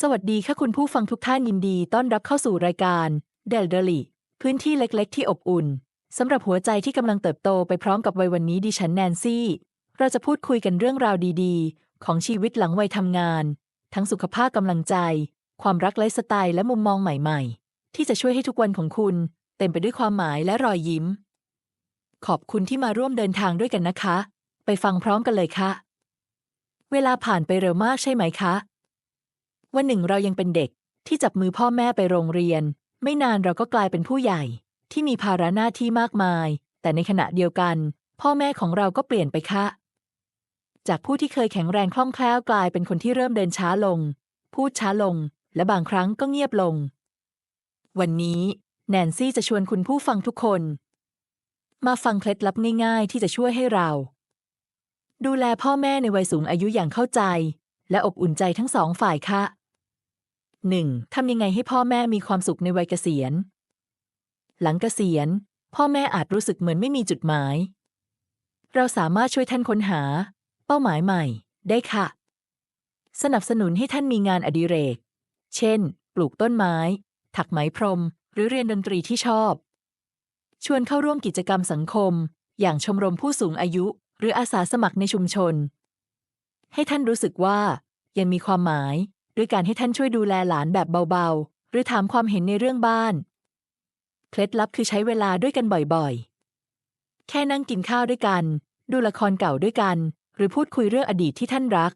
สวัสดีค่ะคุณผู้ฟังทุกท่านยินดีต้อนรับเข้าสู่รายการเดลเดลิพื้นที่เล็กๆ ที่อบอุ่นสำหรับหัวใจที่กำลังเติบโตไปพร้อมกับวัยวันนี้ดิฉันแนนซี่ เราจะพูดคุยกันเรื่องราวดีๆ ของชีวิตหลังวัยทำงาน ทั้งสุขภาพกำลังใจ ความรักไลฟ์สไตล์และมุมมองใหม่ๆ ที่จะช่วยให้ทุกวันของคุณ เต็มไปด้วยความหมายและรอยยิ้ม ขอบคุณที่มาร่วมเดินทางด้วยกันนะคะ ไปฟังพร้อมกันเลยค่ะ เวลาผ่านไปเร็วมากใช่ไหมคะ วันหนึ่งเรายังเป็นเด็กที่จับมือพ่อแม่ไปโรงเรียน ไม่นานเราก็กลายเป็นผู้ใหญ่ ที่มีภาระหน้าที่มากมาย แต่ในขณะเดียวกัน พ่อแม่ของเราก็เปลี่ยนไปค่ะ จากผู้ที่เคยแข็งแรงคล่องแคล่วกลายเป็นคนที่เริ่มเดินช้าลง พูดช้าลง และบางครั้งก็เงียบลง วันนี้ แนนซี่จะชวนคุณผู้ฟังทุกคน มาฟังเคล็ดลับง่ายๆ ที่จะช่วยให้เรา ดูแลพ่อแม่ในวัยสูงอายุอย่างเข้าใจ และอบอุ่นใจทั้งสองฝ่ายค่ะ 1. ทำยังไงให้พ่อแม่มีความสุขในวัยเกษียณ หลังเกษียณ พ่อแม่อาจรู้สึกเหมือนไม่มีจุดหมาย เราสามารถช่วยท่านค้นหา เป้าหมายใหม่ ได้ค่ะ สนับสนุนให้ท่านมีงานอดิเรก เช่น ปลูกต้นไม้ ถักไหมพรม หรือเรียนดนตรีที่ชอบ ชวนเข้าร่วมกิจกรรมสังคม อย่างชมรมผู้สูงอายุ หรืออาสาสมัครในชุมชน ให้ท่านรู้สึกว่ายังมีความหมาย ด้วยการให้ท่านช่วยดูแลหลานแบบเบาๆ หรือถามความเห็นในเรื่องบ้าน เคล็ดลับคือใช้เวลาด้วยกันบ่อยๆ แค่นั่งกินข้าวด้วยกัน ดูละครเก่าด้วยกัน หรือพูดคุยเรื่องอดีตที่ท่านรัก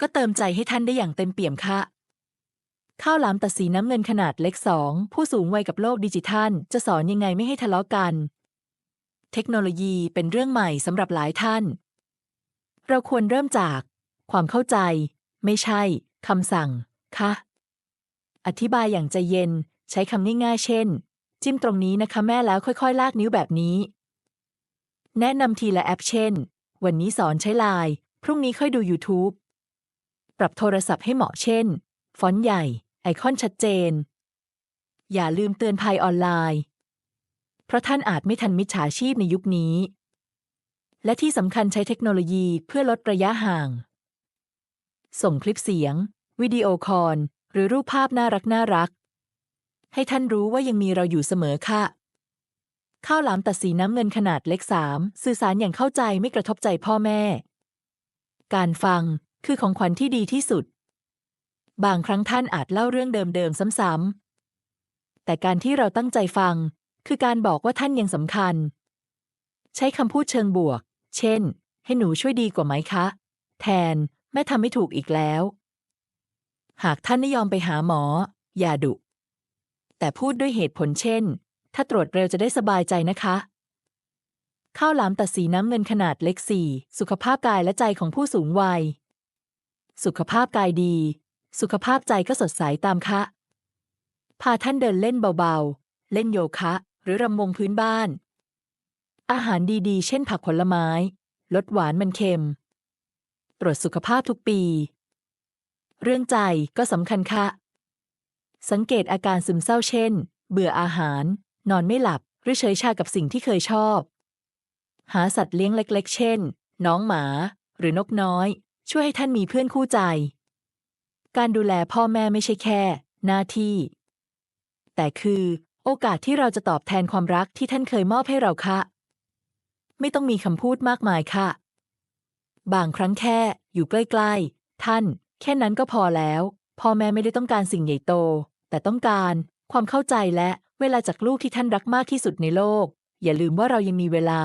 ก็เติมใจให้ท่านได้อย่างเต็มเปี่ยมค่ะ ข้าวหลามตัดสีน้ำเงินขนาดเล็กสองผู้สูงวัยกับโลกดิจิทัล จะสอนยังไงไม่ให้ทะเลาะกัน เทคโนโลยีเป็นเรื่องใหม่สำหรับหลายท่าน เราควรเริ่มจาก ความเข้าใจ ไม่ใช่ คำสั่ง คะ อธิบายอย่างใจเย็น ใช้คำง่ายๆ เช่น จิ้มตรงนี้นะคะแม่แล้วค่อยๆ ลากนิ้วแบบนี้ แนะนำทีละแอปเช่น วันนี้สอนใช้ไลน์พรุ่งนี้ค่อยดู YouTube ปรับโทรศัพท์ให้เหมาะเช่น ฟอนต์ใหญ่ ไอคอนชัดเจน อย่าลืมเตือนภัยออนไลน์ เพราะท่านอาจไม่ทันมิจฉาชีพในยุคนี้ และที่สำคัญใช้เทคโนโลยีเพื่อลดระยะห่าง ส่งคลิปเสียง วิดีโอคอลหรือรูปภาพน่ารักน่ารัก ให้ท่านรู้ว่ายังมีเราอยู่เสมอค่ะ ข้าวหลามตัดสีน้ำเงินขนาดเล็กสามสื่อสารอย่างเข้าใจไม่กระทบใจพ่อแม่ การฟังคือของขวัญที่ดีที่สุด บางครั้งท่านอาจเล่าเรื่องเดิมๆซ้ำๆ แต่การที่เราตั้งใจฟัง คือการบอกว่าท่านยังสำคัญ ใช้คำพูดเชิงบวก เช่น ให้หนูช่วยดีกว่าไหมคะ แทนแม่ทำไม่ถูกอีกแล้ว หากท่านไม่ยอมไปหาหมอ อย่าดุ แต่พูดด้วยเหตุผลเช่น ถ้าตรวจเร็วจะได้สบายใจนะคะ ข้าวหลามตัดสีน้ำเงินขนาดเล็กสี่สุขภาพกายและใจของผู้สูงวัย สุขภาพกายดี สุขภาพใจก็สดใสตามคะพาท่านเดินเล่นเบาๆ เล่นโยคะ หรือรำวงพื้นบ้าน อาหารดีๆ เช่นผักผลไม้ ลดหวานมันเค็ม ตรวจสุขภาพทุกปี เรื่องใจก็สำคัญค่ะ สังเกตอาการซึมเศร้าเช่น เบื่ออาหาร นอนไม่หลับ หรือเฉยชากับสิ่งที่เคยชอบ หาสัตว์เลี้ยงเล็ก ๆ เช่น น้องหมา หรือนกน้อย ช่วยให้ท่านมีเพื่อนคู่ใจ การดูแลพ่อแม่ไม่ใช่แค่ หน้าที่ แต่คือ โอกาสที่เราจะตอบแทนความรักที่ท่านเคยมอบให้เราค่ะ ไม่ต้องมีคำพูดมากมายค่ะ บางครั้งแค่ อยู่ใกล้ ๆ ท่าน แค่นั้นก็พอแล้ว พ่อแม่ไม่ได้ต้องการสิ่งใหญ่โต แต่ต้องการความเข้าใจและเวลาจากลูกที่ท่านรักมากที่สุดในโลก อย่าลืมว่าเรายังมีเวลา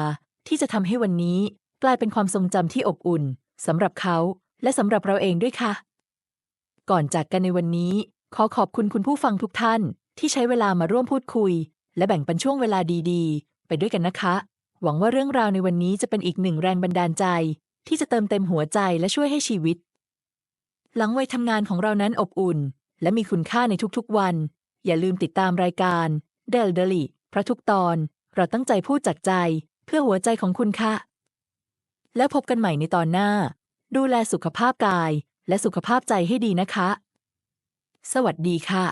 ที่จะทำให้วันนี้ กลายเป็นความทรงจำที่อบอุ่นสำหรับเขา และสำหรับเราเองด้วยค่ะ ก่อนจากกันในวันนี้ ขอขอบคุณคุณผู้ฟังทุกท่าน ที่ใช้เวลามาร่วมพูดคุย และแบ่งปันช่วงเวลาดีๆ ไปด้วยกันนะคะ หวังว่าเรื่องราวในวันนี้จะเป็นอีกหนึ่งแรงบันดาลใจ ที่จะเติมเต็มหัวใจและช่วยให้ชีวิต หลังวัยทำงานของเรานั้นอบอุ่น และมีคุณค่าในทุกๆวัน อย่าลืมติดตามรายการเดลเดลิพระทุกตอน เราตั้งใจพูดจากใจ เพื่อหัวใจของคุณค่ะ แล้วพบกันใหม่ในตอนหน้า ดูแลสุขภาพกาย และสุขภาพใจให้ดีนะคะ สวัสดีค่ะ